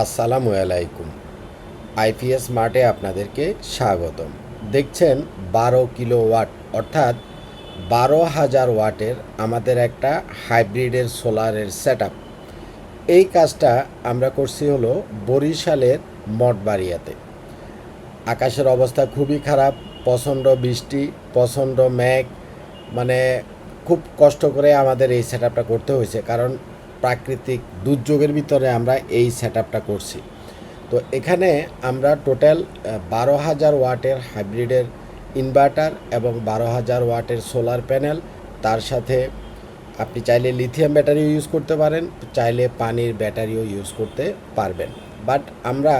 আসসালামু আলাইকুম। আইপিএস মার্টে আপনাদেরকে স্বাগতম। দেখছেন বারো কিলো ওয়াট অর্থাৎ বারো হাজার ওয়াটের আমাদের একটা হাইব্রিডের সোলারের সেট এই কাজটা আমরা করছি হলো বরিশালের মঠবাড়িয়াতে। আকাশের অবস্থা খুবই খারাপ, প্রচণ্ড বৃষ্টি, প্রচণ্ড মেঘ মানে খুব কষ্ট করে আমাদের এই সেট করতে হয়েছে। কারণ প্রাকৃতিক দুর্যোগের ভিতরে আমরা এই সেট করছি। তো এখানে আমরা টোটাল বারো হাজার ওয়াটের হাইব্রিডের ইনভার্টার এবং বারো হাজার ওয়াটের সোলার প্যানেল। তার সাথে আপনি চাইলে লিথিয়াম ব্যাটারিও ইউজ করতে পারেন, চাইলে পানির ব্যাটারিও ইউজ করতে পারবেন। বাট আমরা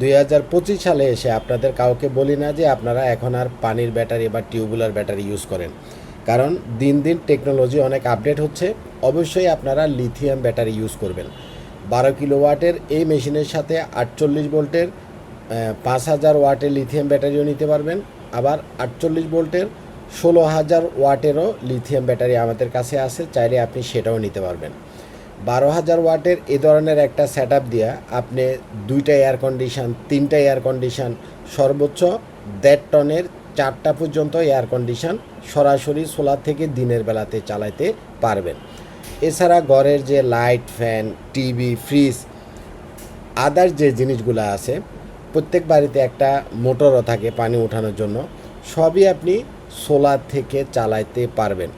দুই হাজার পঁচিশ সালে এসে আপনাদের কাউকে বলি না যে আপনারা এখন আর পানির ব্যাটারি বা টিউবুলার ব্যাটারি ইউজ করেন। কারণ দিন দিন টেকনোলজি অনেক আপডেট হচ্ছে। অবশ্যই আপনারা লিথিয়াম ব্যাটারি ইউজ করবেন। বারো কিলো ওয়াটের এই মেশিনের সাথে আটচল্লিশ ভোল্টের পাঁচ হাজার ওয়াটের লিথিয়াম ব্যাটারিও নিতে পারবেন। আবার আটচল্লিশ ভোল্টের, ষোলো হাজার ওয়াটেরও লিথিয়াম ব্যাটারি আমাদের কাছে আছে, চাইলে আপনি সেটাও নিতে পারবেন। বারো হাজার ওয়াটের এ ধরনের একটা সেট আপ দিয়ে আপনি দুইটা এয়ার কন্ডিশন তিনটা এয়ার কন্ডিশন সর্বোচ্চ দেড় টনের চারটা পর্যন্ত এয়ার কন্ডিশন সরাসরি সোলার থেকে দিনের বেলাতে চালাইতে পারবেন। এছাড়া ঘরের যে light fan, TV, fridge others যে জিনিসগুলো আছে, প্রত্যেক বাড়িতে একটা মোটরও থাকে পানি ওঠানোর জন্য, সবই আপনি সোলার থেকে চালাইতে পারবেন।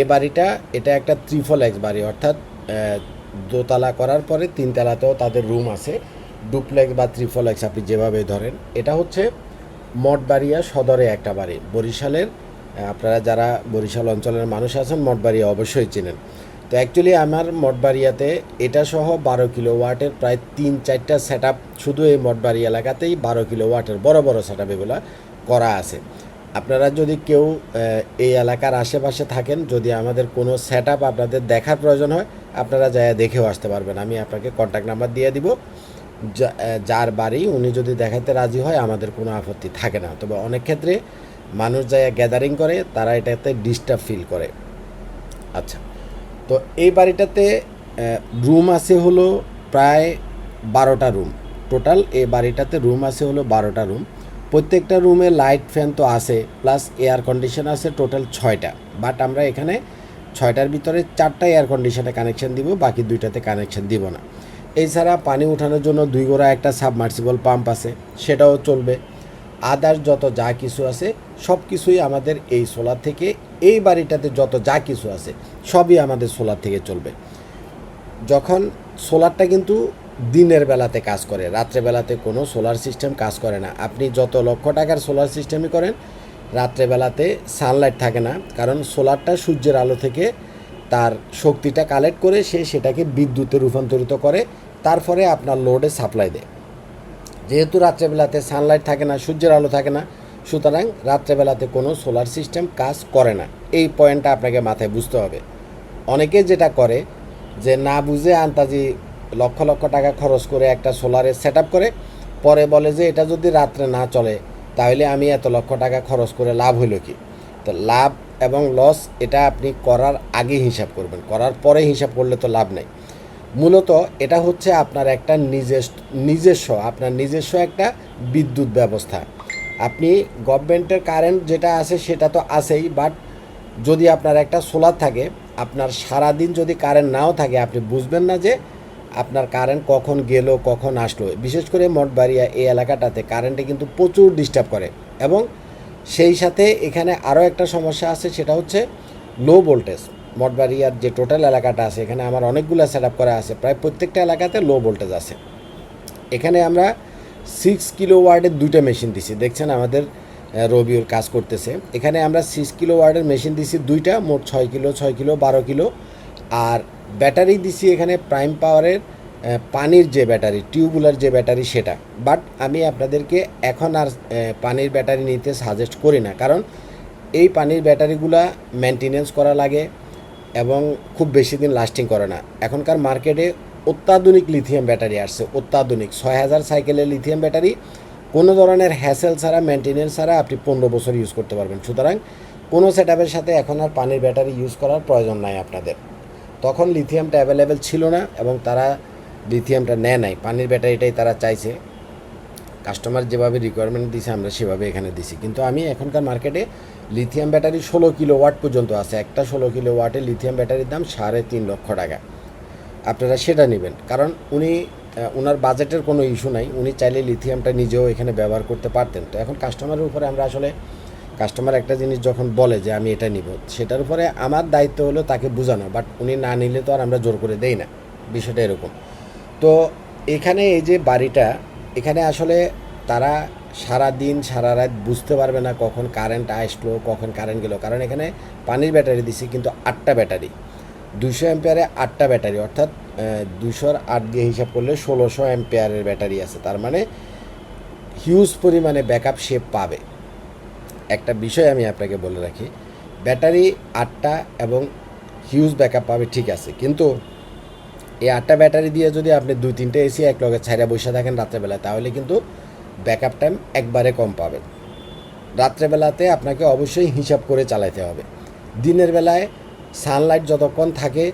এ বাড়িটা, এটা একটা ত্রিফল এক্স বাড়ি, অর্থাৎ দোতলা করার পরে তিনতলাতেও তাদের রুম আছে, ডুপ্লেক্স বা ত্রিফল এক্স আপনি যেভাবে ধরেন। এটা হচ্ছে মঠবাড়িয়া সদরে একটা বাড়ি, বরিশালের আপনারা যারা বরিশাল অঞ্চলের মানুষ আছেন মঠবাড়িয়া অবশ্যই চেনেন। তো অ্যাকচুয়ালি আমার মঠবাড়িয়াতে এটা সহ বারো কিলো ওয়াটের প্রায় তিন চারটা সেট শুধু এই মঠবাড়ি এলাকাতেই বারো কিলো ওয়াটের বড় বড় সেট এগুলো করা আছে। আপনারা যদি কেউ এই এলাকার আশেপাশে থাকেন, যদি আমাদের কোনো সেট আপনাদের দেখার প্রয়োজন হয়, আপনারা যায় দেখেও আসতে পারবেন। আমি আপনাকে কন্ট্যাক্ট নাম্বার দিয়ে দিব। যার বাড়ি উনি যদি দেখাতে রাজি হয়, আমাদের কোনো আপত্তি থাকে না। তবে অনেক ক্ষেত্রে মানুষ যায় গ্যাদারিং করে, তারা এটাতে ডিস্টার্ব ফিল করে। আচ্ছা তো এই বাড়িটাতে রুম আছে হলো প্রায় বারোটা রুম টোটাল এই বাড়িটাতে রুম আছে হলো বারোটা রুম প্রত্যেকটা রুমে লাইট ফ্যান তো আছে প্লাস এয়ার কন্ডিশন আছে টোটাল ছয়টা। বাট আমরা এখানে ছয়টার ভিতরে চারটা এয়ার কন্ডিশনে কানেকশন দিব, বাকি দুইটাতে কানেকশন দিব না। এছাড়া পানি ওঠানোর জন্য দুই গোড়া একটা সাবমার্সিবল পাম্প আছে, সেটাও চলবে। আদার্স যত যা কিছু আছে, সব কিছুই আমাদের এই সোলার থেকে, এই বাড়িটাতে যত যা কিছু আছে, সবই আমাদের সোলার থেকে চলবে। যখন সোলারটা কিন্তু দিনের বেলাতে কাজ করে রাত্রেবেলাতে কোনো সোলার সিস্টেম কাজ করে না। আপনি যত লক্ষ টাকার সোলার সিস্টেমই করেন রাত্রেবেলাতে সানলাইট থাকে না, কারণ সোলারটা সূর্যের আলো থেকে তার শক্তিটা কালেক্ট করে সে সেটাকে বিদ্যুতে রূপান্তরিত করে, তারপরে আপনার লোডে সাপ্লাই দেয়। যেহেতু রাত্রেবেলাতে সানলাইট থাকে না, সূর্যের আলো থাকে না, সুতরাং রাত্রেবেলাতে কোনো সোলার সিস্টেম কাজ করে না। এই পয়েন্টটা আপনাকে মাথায় বুঝতে হবে। অনেকে যেটা করে, যে না বুঝে আন্তাজি লক্ষ লক্ষ টাকা খরচ করে একটা সোলারের সেট করে, পরে বলে যে এটা যদি রাত্রে না চলে, তাহলে আমি এত লক্ষ টাকা খরচ করে লাভ হইল কি? তো লাভ এবং লস এটা আপনি করার আগে হিসাব করবেন। করার পরে হিসাব করলে তো লাভ নেই। মূলত এটা হচ্ছে আপনার একটা নিজস্ব নিজস্ব, আপনার নিজস্ব একটা বিদ্যুৎ ব্যবস্থা। আপনি গভর্নমেন্টের কারেন্ট যেটা আছে সেটা তো আছেই বাট যদি আপনার একটা সোলার থাকে, আপনার সারাদিন যদি কারেন্ট নাও থাকে, আপনি বুঝবেন না যে আপনার কারেন্ট কখন গেল, কখন আসলো। বিশেষ করে মঠবাড়িয়া এই এলাকাটাতে কারেন্টে কিন্তু প্রচুর ডিস্টার্ব করে। এবং সেই সাথে এখানে আরও একটা সমস্যা আছে, সেটা হচ্ছে লো ভোল্টেজ মঠবাড়িয়ার যে টোটাল এলাকাটা আছে, এখানে আমার অনেকগুলো সেট আপ করা আছে, প্রায় প্রত্যেকটা এলাকাতে লো ভোল্টেজ আছে। এখানে আমরা সিক্স কিলো ওয়ার্ডের দুইটা মেশিন দিছি, দেখছেন আমাদের রবিউর কাজ করতেছে। এখানে আমরা সিক্স কিলো ওয়ার্ডের মেশিন দিছি দুইটা, মোট ছয় কিলো ছয় কিলো বারো কিলো আর ব্যাটারি দিছি এখানে প্রাইম পাওয়ারের পানির যে ব্যাটারি টিউবুলার যে ব্যাটারি সেটা। বাট আমি আপনাদেরকে এখন আর পানির ব্যাটারি নিতে সাজেস্ট করি না। কারণ এই পানির ব্যাটারিগুলা মেনটেনেন্স করা লাগে এবং খুব বেশি দিন লাস্টিং করে না। এখনকার মার্কেটে অত্যাধুনিক লিথিয়াম ব্যাটারি আসছে, অত্যাধুনিক। ছয় হাজার সাইকেলের লিথিয়াম ব্যাটারি কোনো ধরনের হ্যাসেল ছাড়া মেনটেনেন্স ছাড়া আপনি পনেরো বছর ইউজ করতে পারবেন। সুতরাং কোনো সেট সাথে এখন আর পানির ব্যাটারি ইউজ করার প্রয়োজন নাই আপনাদের। তখন লিথিয়ামটা অ্যাভেলেবেল ছিল না এবং তারা লিথিয়ামটা নেয় নাই। পানির ব্যাটারিটাই তারা চাইছে। কাস্টমার যেভাবে রিকোয়ারমেন্ট দিছে, আমরা সেভাবে এখানে দিছি। কিন্তু আমি এখনকার মার্কেটে লিথিয়াম ব্যাটারি ষোলো কিলো ওয়াট পর্যন্ত আছে। একটা ষোলো কিলো ওয়াটে লিথিয়াম ব্যাটারির দাম সাড়ে তিন লক্ষ টাকা। আপনারা সেটা নেবেন। কারণ উনি ওনার বাজেটের কোনো ইস্যু নাই। উনি চাইলে লিথিয়ামটা নিজেও এখানে ব্যবহার করতে পারতেন। তো এখন কাস্টমারের উপরে আমরা আসলে কাস্টমার একটা জিনিস যখন বলে যে আমি এটা নিব, সেটার উপরে আমার দায়িত্ব হলো তাকে বোঝানো। বাট উনি না নিলে তো আর আমরা জোর করে দেই না। বিষয়টা এরকম। তো এখানে এই যে বাড়িটা এখানে আসলে তারা সারা দিন সারা রাত বুঝতে পারবে না কখন কারেন্ট আসলো, কখন কারেন্ট গেলো। কারণ এখানে পানির ব্যাটারি দিছি কিন্তু আটটা ব্যাটারি। দুশো অ্যাম্পিয়ারে আটটা ব্যাটারি, অর্থাৎ দুশোর আট দিয়ে হিসাব করলে ষোলোশো অ্যাম্পিয়ারের ব্যাটারি আছে। তার মানে হিউজ পরিমাণে ব্যাকআপ সে পাবে। একটা বিষয় আমি আপনাকে বলে রাখি, ব্যাটারি আটটা এবং হিউজ ব্যাকআপ পাবে ঠিক আছে। কিন্তু এই আটটা ব্যাটারি দিয়ে যদি আপনি দুই তিনটে এসি এক লগে ছাইরা বসে থাকেন রাত্রেবেলায় তাহলে কিন্তু ব্যাকআপ টাইম একবারে কম পাবেন। রাত্রেবেলাতে আপনাকে অবশ্যই হিসাব করে চালাতে হবে। দিনের বেলায় সানলাইট যতক্ষণ থাকে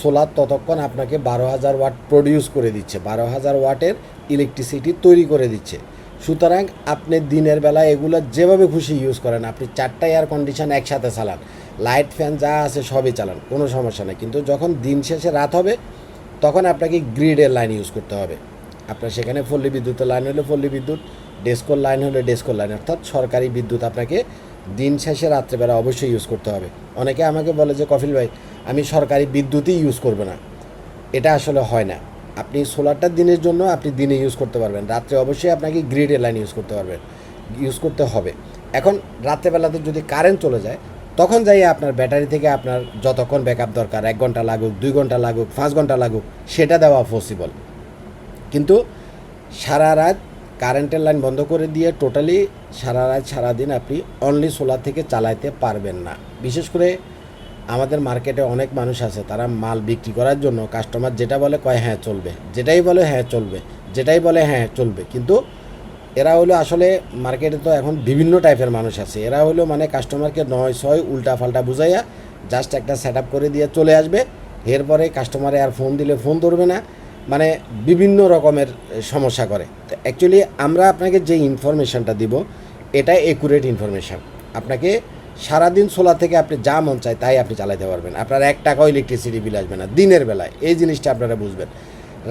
সোলার ততক্ষণ আপনাকে বারো হাজার ওয়াট প্রডিউস করে দিচ্ছে, বারো হাজার ওয়াটের ইলেকট্রিসিটি তৈরি করে দিচ্ছে। সুতরাং আপনি দিনের বেলা এগুলো যেভাবে খুশি ইউজ করেন, আপনি চারটা এয়ার কন্ডিশন একসাথে চালান লাইট ফ্যান যা আছে সবই চালান, কোনো সমস্যা নেই। কিন্তু যখন দিন শেষে রাত হবে তখন আপনাকে গ্রিডের লাইন ইউজ করতে হবে। আপনার সেখানে পল্লী বিদ্যুতের লাইন হলে পল্লী বিদ্যুৎ ডেস্কোর লাইন হলে ডেস্কোর লাইন অর্থাৎ সরকারি বিদ্যুৎ আপনাকে দিন শেষে রাত্রেবেলা অবশ্যই ইউজ করতে হবে। অনেকে আমাকে বলে যে, কফিল ভাই, আমি সরকারি বিদ্যুৎই ইউজ করব না। এটা আসলে হয় না। আপনি সোলারটা দিনের জন্য আপনি দিনে ইউজ করতে পারবেন। রাত্রে অবশ্যই আপনাকে গ্রিডের লাইন ইউজ করতে পারবেন। ইউজ করতে হবে। এখন রাত্রেবেলাতে যদি কারেন্ট চলে যায় তখন যাই আপনার ব্যাটারি থেকে আপনার যতক্ষণ ব্যাকআপ দরকার, এক ঘণ্টা লাগুক, দুই ঘণ্টা লাগুক, পাঁচ ঘণ্টা লাগুক, সেটা দেওয়া পসিবল কিন্তু সারা রাত কারেন্টের লাইন বন্ধ করে দিয়ে টোটালি সারা রাত সারাদিন আপনি অনলি সোলার থেকে চালাইতে পারবেন না। বিশেষ করে আমাদের মার্কেটে অনেক মানুষ আছে, তারা মাল বিক্রি করার জন্য কাস্টমার যেটা বলে কয় হ্যাঁ চলবে। যেটাই বলে হ্যাঁ চলবে। যেটাই বলে হ্যাঁ চলবে। কিন্তু এরা হলো আসলে মার্কেটে তো এখন বিভিন্ন টাইপের মানুষ আছে। এরা হলো মানে কাস্টমারকে নয় ছয় উল্টা ফাল্টা বুঝাইয়া জাস্ট একটা সেট করে দিয়ে চলে আসবে। এরপরে কাস্টমারে আর ফোন দিলে ফোন ধরবে না। মানে বিভিন্ন রকমের সমস্যা করে। তো অ্যাকচুয়ালি আমরা আপনাকে যে ইনফরমেশনটা দিব, এটা একুরেট ইনফরমেশান আপনাকে সারাদিন সোলার থেকে আপনি যা মন চায় তাই আপনি চালাতে পারবেন। আপনার এক টাকাও ইলেকট্রিসিটি বিল আসবে না। দিনের বেলায়। এই জিনিসটা আপনারা বুঝবেন।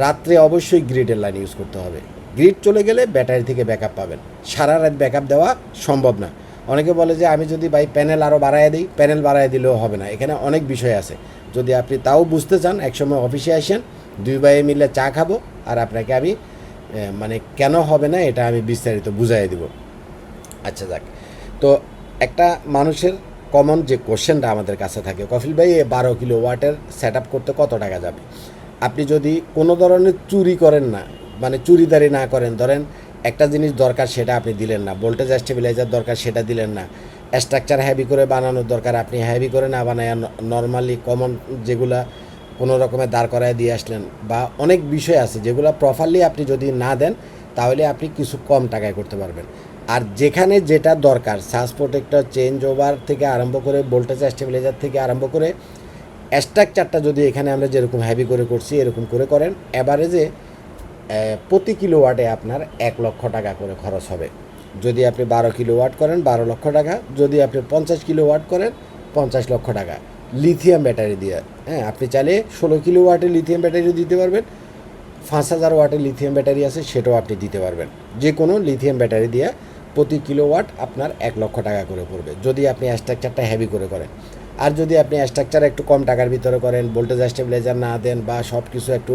রাত্রে অবশ্যই গ্রিডের লাইন ইউজ করতে হবে। গ্রিড চলে গেলে ব্যাটারি থেকে ব্যাকআপ পাবেন। সারা রাত ব্যাকআপ দেওয়া সম্ভব না। অনেকে বলে যে আমি যদি ভাই প্যানেল আরও বাড়ায় দিই, প্যানেল বাড়ায় দিলেও হবে না। এখানে অনেক বিষয় আছে। যদি আপনি তাও বুঝতে চান, একসময় অফিসে আসেন, দুই ভাইয়ে মিলে চা খাব আর আপনাকে আমি মানে কেন হবে না এটা আমি বিস্তারিত বুঝাই দিব। আচ্ছা যাক। তো একটা মানুষের কমন যে কোশ্চেনটা আমাদের কাছে থাকে, কফিল ভাই বারো কিলো ওয়াটের সেট করতে কত টাকা যাবে? আপনি যদি কোনো ধরনের চুরি করেন না মানে চুরিদারি না করেন। ধরেন, একটা জিনিস দরকার সেটা আপনি দিলেন না। ভোল্টেজ স্টেবিলাইজার দরকার সেটা দিলেন না। স্ট্রাকচার হ্যাভি করে বানানোর দরকার আপনি হ্যাভি করে না বানায় নর্মালি কমন যেগুলা কোনো রকমের দাঁড় করায় দিয়ে আসলেন বা অনেক বিষয় আছে যেগুলো প্রপারলি আপনি যদি না দেন, তাহলে আপনি কিছু কম টাকায় করতে পারবেন। আর যেখানে যেটা দরকার সাস প্রোটেক্টর চেঞ্জ ওভার থেকে আরম্ভ করে ভোল্টেজ স্টেবিলাইজার থেকে আরম্ভ করে স্ট্রাকচারটা যদি এখানে আমরা যেরকম হ্যাভি করে করছি, এরকম করে করেন অ্যাভারেজে প্রতি কিলো ওয়াটে আপনার এক লক্ষ টাকা করে খরচ হবে। যদি আপনি বারো কিলো ওয়াট করেন, বারো লক্ষ টাকা। যদি আপনি পঞ্চাশ কিলো ওয়াট করেন, পঞ্চাশ লক্ষ টাকা। লিথিয়াম ব্যাটারি দিয়ে হ্যাঁ আপনি চাইলে ষোলো কিলো ওয়াটের লিথিয়াম ব্যাটারিও দিতে পারবেন। পাঁচ হাজার ওয়াটের লিথিয়াম ব্যাটারি আছে, সেটাও আপনি দিতে পারবেন। যে কোনো লিথিয়াম ব্যাটারি দিয়ে প্রতি কিলো ওয়াট আপনার এক লক্ষ টাকা করে পড়বে। যদি আপনি স্ট্রাকচারটা হ্যাভি করে করেন। আর যদি আপনি স্ট্রাকচার একটু কম টাকার ভিতরে করেন ভোল্টেজ স্টেবিলাইজার না দেন বা সব কিছু একটু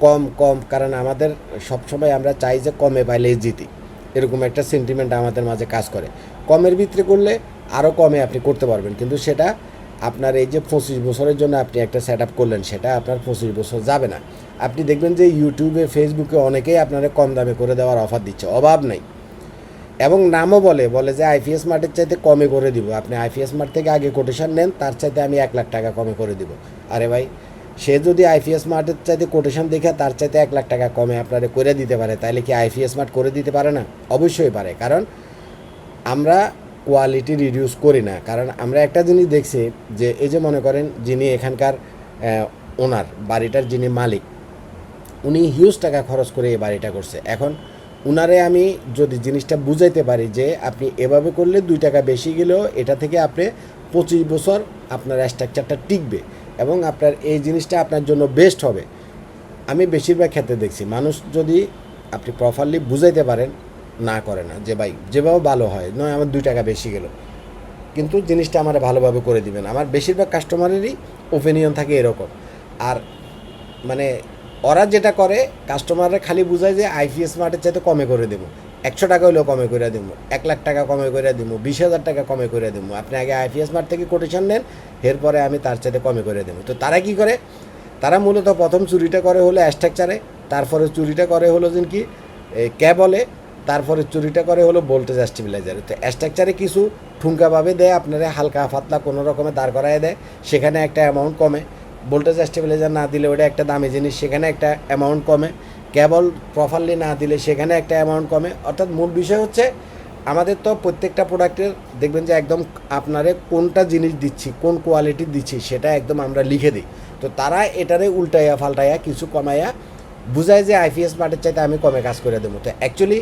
কম কম, কারণ আমাদের সবসময় আমরা চাই যে কমে পাইলে জিতি। এরকম একটা সেন্টিমেন্ট আমাদের মাঝে কাজ করে। কমের ভিতরে করলে আরও কমে আপনি করতে পারবেন। কিন্তু সেটা আপনার এই যে পঁচিশ বছরের জন্য আপনি একটা সেট আপ করলেন, সেটা আপনার পঁচিশ বছর যাবে না। আপনি দেখবেন যে ইউটিউবে ফেসবুকে অনেকেই আপনারা কম দামে করে দেওয়ার অফার দিচ্ছে। অভাব নেই। এবং নামও বলে বলে যে আইপিএস মার্টের চাইতে কমে করে দিব। আপনি আইপিএস মার্ট থেকে আগে কোটেশন নেন, তার চাইতে আমি এক লাখ টাকা কমে করে দিব। আরে ভাই সে যদি আইপিএস মার্টের চাইতে কোটেশন দেখে তার চাইতে এক লাখ টাকা কমে আপনারা করে দিতে পারে, তাহলে কি আইপিএস মার্ট করে দিতে পারে না? অবশ্যই পারে, কারণ আমরা কোয়ালিটি রিডিউস করি না। কারণ আমরা একটা জিনিস দেখছি যে, এই যে মনে করেন যিনি এখানকার ওনার বাড়িটার যিনি মালিক, উনি হিউজ টাকা খরচ করে এই বাড়িটা করছে। এখন উনারে আমি যদি জিনিসটা বুঝাইতে পারি যে, আপনি এভাবে করলে দুই টাকা বেশি গেলেও এটা থেকে আপনি পঁচিশ বছর আপনার স্ট্রাকচারটা টিকবে। এবং আপনার এই জিনিসটা আপনার জন্য বেস্ট হবে। আমি বেশিরভাগ ক্ষেত্রে দেখছি, মানুষ যদি আপনি প্রপারলি বুঝাইতে পারেন, না করে না, যে ভাই, যেভাবে ভালো হয়, নয় আমার দুই টাকা বেশি গেল। কিন্তু জিনিসটা আমার ভালোভাবে করে দিবেন। আমার বেশিরভাগ কাস্টমারেরই ওপিনিয়ন থাকে এরকম। আর মানে ওরা যেটা করে কাস্টমাররা খালি বুঝায় যে আইপিএস মার্টের চাইতে কমে করে দেবো। একশো টাকা হলেও কমে করে দেবো এক লাখ টাকা কমে করে দেবো বিশ হাজার টাকা কমে করে দেবো আপনি আগে আইপিএস মার্ট থেকে কোটেশন নেন, এরপরে আমি তার চাইতে কমে করে দেবো তো তারা কি করে? তারা মূলত প্রথম চুরিটা করে হলো স্ট্রাকচারে তারপরে চুরিটা করে হলো যে কি? ক্যাবলে তারপরে চুরিটা করে হলো ভোল্টেজ স্টেবিলাইজারে তো স্ট্রাকচারে কিছু ঠুঙ্কাভাবে দেয়, আপনারা হালকা ফাতলা কোনো রকমে দাঁড় করায় দেয়, সেখানে একটা অ্যামাউন্ট কমে। ভোল্টেজ স্টেবিলাইজার না দিলে ওটা একটা দামি জিনিস, সেখানে একটা অ্যামাউন্ট কমে। কেবল প্রপারলি না দিলে সেখানে একটা অ্যামাউন্ট কমে। অর্থাৎ মূল বিষয় হচ্ছে, আমাদের তো প্রত্যেকটা প্রোডাক্টের দেখবেন যে একদম আপনারে কোনটা জিনিস দিচ্ছি, কোন কোয়ালিটি দিচ্ছি, সেটা একদম আমরা লিখে দিই। তো তারা এটারে উল্টাইয়া ফাল্টাইয়া কিছু কমাইয়া বুঝায় যে আইপিএস মার্টের চাইতে আমি কমে কাজ করে দেবো। তো অ্যাকচুয়ালি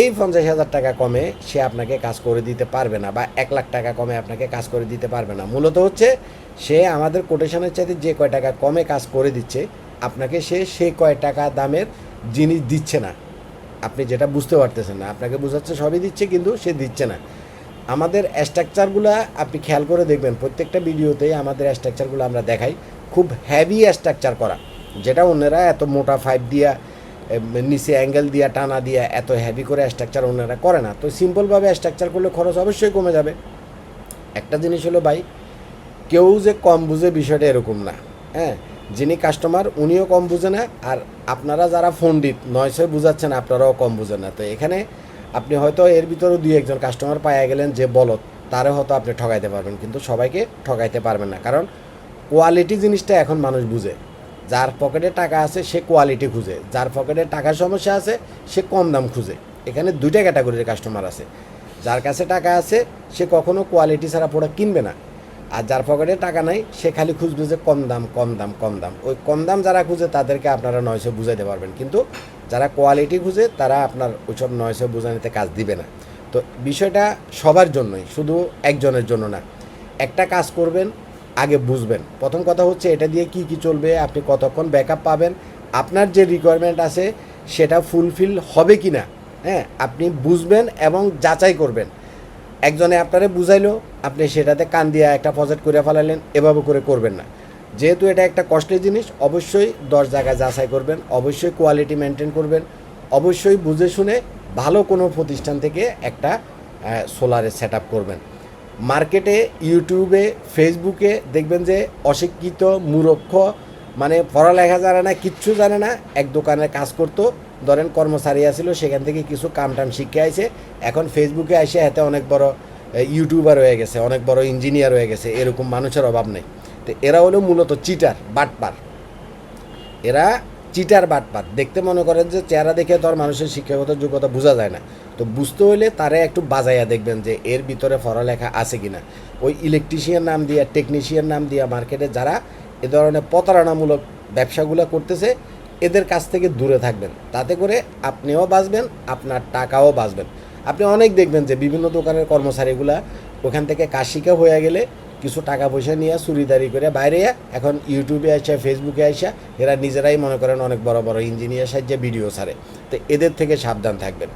এই পঞ্চাশ হাজার টাকা কমে সে আপনাকে কাজ করে দিতে পারবে না বা এক লাখ টাকা কমে আপনাকে কাজ করে দিতে পারবে না। মূলত হচ্ছে সে আমাদের কোটেশনের চাইতে যে কয় টাকা কমে কাজ করে দিচ্ছে আপনাকে সে সে কয় টাকা দামের জিনিস দিচ্ছে না। আপনি যেটা বুঝতে পারতেছেন না, আপনাকে বোঝাচ্ছে সবই দিচ্ছে কিন্তু সে দিচ্ছে না। আমাদের স্ট্রাকচারগুলো আপনি খেয়াল করে দেখবেন, প্রত্যেকটা ভিডিওতেই আমাদের স্ট্রাকচারগুলো আমরা দেখাই। খুব হ্যাভি স্ট্রাকচার করা, যেটা অন্যরা এত মোটা ফাইভ দিয়া নিচে অ্যাঙ্গেল দিয়া, টানা দিয়া এত হ্যাভি করে স্ট্রাকচার অন্যরা করে না। তো সিম্পলভাবে স্ট্রাকচার করলে খরচ অবশ্যই কমে যাবে। একটা জিনিস হলো ভাই, কেউ যে কম বুঝে বিষয়টা এরকম না হ্যাঁ? যিনি কাস্টমার উনিও কম বুঝে না, আর আপনারা যারা ফন্ডিত নয়সে বুঝাচ্ছেন, আপনারাও কম বুঝেন না। তো এখানে আপনি হয়তো এর ভিতরেও দুই একজন কাস্টমার পাইয়া গেলেন যে বলত, তারে হয়তো আপনি ঠকাইতে পারবেন, কিন্তু সবাইকে ঠকাইতে পারবেন না। কারণ কোয়ালিটি জিনিসটা এখন মানুষ বুঝে। যার পকেটে টাকা আছে, সে কোয়ালিটি খুঁজে। যার পকেটে টাকার সমস্যা আছে, সে কম দাম খুঁজে। এখানে দুইটা ক্যাটাগরির কাস্টমার আছে। যার কাছে টাকা আছে, সে কখনো কোয়ালিটি ছাড়া প্রোডাক্ট কিনবে না। আর যার পকেটে টাকা নাই, সে খালি খুঁজবে যে কম দাম কম দাম কম দাম। ওই কম দাম যারা খুঁজে, তাদেরকে আপনারা নয়শো বুঝাইতে পারবেন। কিন্তু যারা কোয়ালিটি খুঁজে, তারা আপনার ওইসব নয়শো বুঝানিতে কাজ দিবে না। তো বিষয়টা সবার জন্যই, শুধু একজনের জন্য না। একটা কাজ করবেন, আগে বুঝবেন। প্রথম কথা হচ্ছে, এটা দিয়ে কি কি চলবে, আপনি কতক্ষণ ব্যাকআপ পাবেন, আপনার যে রিকোয়ারমেন্ট আছে, সেটা ফুলফিল হবে কি না হ্যাঁ? আপনি বুঝবেন এবং যাচাই করবেন। একজনে আপনারে বুঝাইলো, আপনি সেটাতে কান দিয়ে একটা প্রজেক্ট করে ফেলালেন এভাবে করে করবেন না। যেহেতু এটা একটা কষ্টের জিনিস, অবশ্যই দশ জায়গায় যাচাই করবেন, অবশ্যই কোয়ালিটি মেনটেন করবেন, অবশ্যই বুঝে শুনে ভালো কোনো প্রতিষ্ঠান থেকে একটা সোলারের সেট করবেন। মার্কেটে ইউটিউবে ফেসবুকে দেখবেন যে অশিক্ষিত, মূরক্ষ মানে পড়ালেখা জানে না, কিচ্ছু জানে না, এক দোকানে কাজ করতো ধরেন কর্মচারী আছিল, সেখান থেকে কিছু কাম টাম শিখে আইছে। এখন ফেসবুকে এসে এতে অনেক বড় ইউটিউবার হয়ে গেছে, অনেক বড় ইঞ্জিনিয়ার হয়ে গেছে, এরকম মানুষের অভাব নেই। তো এরা হলো মূলত চিটার বাটপার। এরা চিটার বাটপার। দেখতে মনে করেন যে চেহারা দেখে তো মানুষের শিক্ষাগত যোগ্যতা বোঝা যায় না। তো বুঝতে হলে তারা একটু বাজাইয়া দেখবেন যে এর ভিতরে পড়ালেখা আছে কিনা। ওই ইলেকট্রিশিয়ান নাম দিয়া টেকনিশিয়ান নাম দিয়া মার্কেটে যারা এ ধরনের প্রতারণামূলক ব্যবসাগুলো করতেছে এদের কাছ থেকে দূরে থাকবেন। তাতে করে আপনিও বাঁচবেন, আপনার টাকাও বাঁচবেন। আপনি অনেক দেখবেন যে বিভিন্ন দোকানের কর্মচারীগুলা ওখান থেকে কাজ শিখা হয়ে গেলে কিছু টাকা পয়সা নিয়ে চুরিদারি করে বাইরে এখন ইউটিউবে আসে, ফেসবুকে আসা, এরা নিজেরাই মনে করেন অনেক বড় বড় ইঞ্জিনিয়ার সাহায্যে ভিডিও ছাড়ে। তো এদের থেকে সাবধান থাকবেন।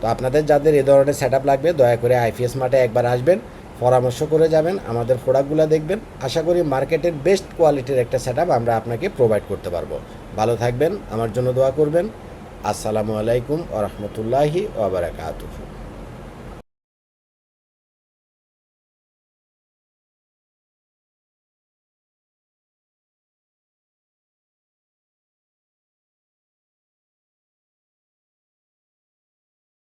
তো আপনাদের যাদের এ ধরনের সেট লাগবে, দয়া করে আইপিএস মার্টে একবার আসবেন, পরামর্শ করে যাবেন, আমাদের প্রোডাক্টগুলো দেখবেন। আশা করি মার্কেটের বেস্ট কোয়ালিটির একটা সেট আমরা আপনাকে প্রোভাইড করতে পারব। ভালো থাকবেন আমার জন্য দোয়া করবেন। আসসালামু আলাইকুম ও রহমতুল্লাহি ওবরাকাতুহু